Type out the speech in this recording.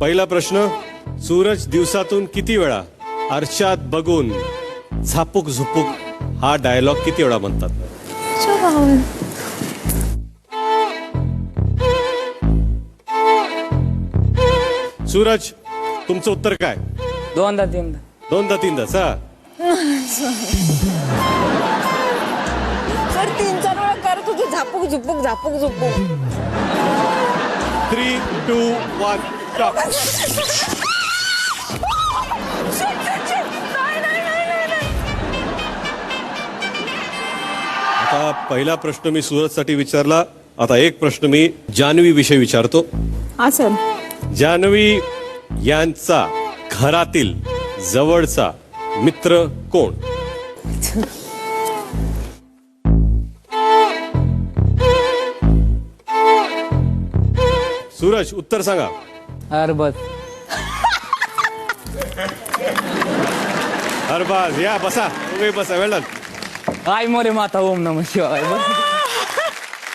पहिला प्रश्न सूरज दिवसातून किती वेळा आरशात बघून झापूक झुपूक हा डायलॉग किती वेळा म्हणतात? सूरज तुमचं उत्तर काय? दोनदा तीनदा. दोनदा तीनदा सा? सर तीन चार वेळा करत होती झापूक झुपूक झापूक झुपूक. थ्री टू वन आता पहिला प्रश्न मी सूरजसाठी विचारला. आता एक प्रश्न मी जान्हवी विषयी विचारतो. हा सर. जान्हवी यांचा घरातील जवळचा मित्र कोण? सूरज उत्तर सांगा. अरबत अरबाज या बसा. तुम्ही बसा वेळ काय मोरे माता ओम नम शिवाय.